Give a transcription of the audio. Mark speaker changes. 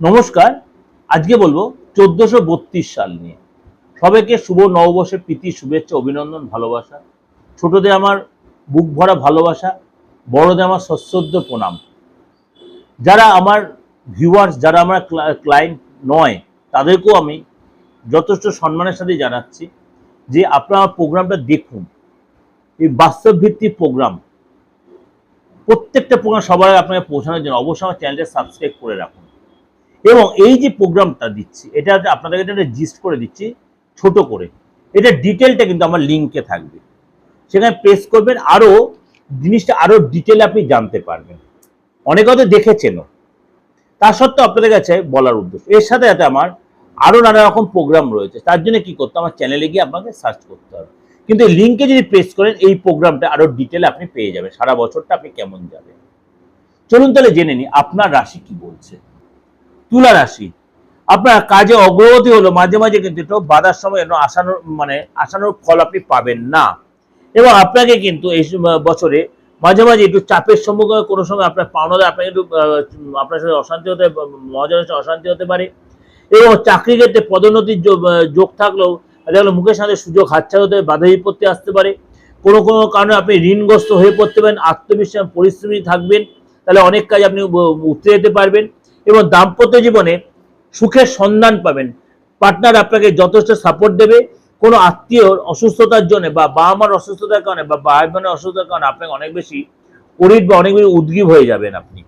Speaker 1: নমস্কার, আজকে বলব চোদ্দশো সাল নিয়ে। সবাইকে শুভ নববর্ষের প্রীতি, শুভেচ্ছা, অভিনন্দন, ভালোবাসা। ছোটদের আমার বুক ভরা ভালোবাসা, বড়দের আমার সশ্রদ্ধ প্রণাম। যারা আমার ভিউয়ার্স যারা আমার ক্লায়েন্ট নয়, তাদেরকেও আমি যথেষ্ট সম্মানের সাথে জানাচ্ছি যে আপনারা প্রোগ্রামটা দেখুন। এই বাস্তব ভিত্তিক প্রোগ্রাম, প্রত্যেকটা প্রোগ্রাম সবার আপনাকে পৌঁছানোর জন্য অবশ্যই আমার চ্যানেলটা সাবস্ক্রাইব করে রাখুন। এবং এই যে প্রোগ্রামটা দিচ্ছি, এটা আপনাদেরকে একটা জিস্ট করে দিচ্ছি, ছোট করে। এটা ডিটেলটা কিন্তু আমার লিঙ্কে থাকবে। সেখানে প্রেস করবেন আরও জিনিসটা আরও ডিটেলে আপনি জানতে পারবেন। অনেক হয়তো দেখেছেনও। তা সত্ত্বেও আপনাদের কাছে বলার উদ্দেশ্য। এর সাথে সাথে আমার আরও নানা রকম প্রোগ্রাম রয়েছে। তার জন্য কি করতে? আমার চ্যানেলে গিয়ে আপনাকে সার্চ করতে হবে। কিন্তু এই লিঙ্কে যদি প্রেস করেন, এই প্রোগ্রামটা আরও ডিটেলে আপনি পেয়ে যাবেন। সারা বছরটা আপনি কেমন যাবেন? চলুন তাহলে জেনে নিই, আপনার রাশি কি বলছে? তুলা রাশি। আপনার কাজে অগ্রগতি হলো, মাঝে মাঝে কিন্তু একটু বাধার সময় আসানোর মানে আসানোর ফল আপনি পাবেন না। এবং আপনাকে কিন্তু এই বছরে মাঝে মাঝে একটু চাপের সম্মুখীন কোনো সময় আপনার পাওনাদের আপনাকে একটু আপনার সাথে অশান্তি হতে মহাজনের সাথে অশান্তি হতে পারে। এবং চাকরি ক্ষেত্রে পদোন্নতির যোগ থাকলেও দেখা গেলো মুখের সাথে সুযোগ হাতছাড়া হতে, বাধা বিপত্তি আসতে পারে। কোনো কোনো কারণে আপনি ঋণগ্রস্ত হয়ে পড়তে পারেন, আত্মবিশ্বাস, পরিশ্রমী থাকবেন, তাহলে অনেক কাজ আপনি উতরে যেতে পারবেন। এবং দাম্পত্য জীবনে সুখের সন্ধান পাবেন। পার্টনার আপনাকে যথেষ্ট সাপোর্ট দেবে। কোনো আত্মীয়র অসুস্থতার জন্য বা বাবা মার অসুস্থতার কারণে বা ভাই বোনের অসুস্থতার কারণে আপনাকে অনেক বেশি অরিত বা অনেক বেশি উদ্গ্রীব হয়ে যাবেন আপনি।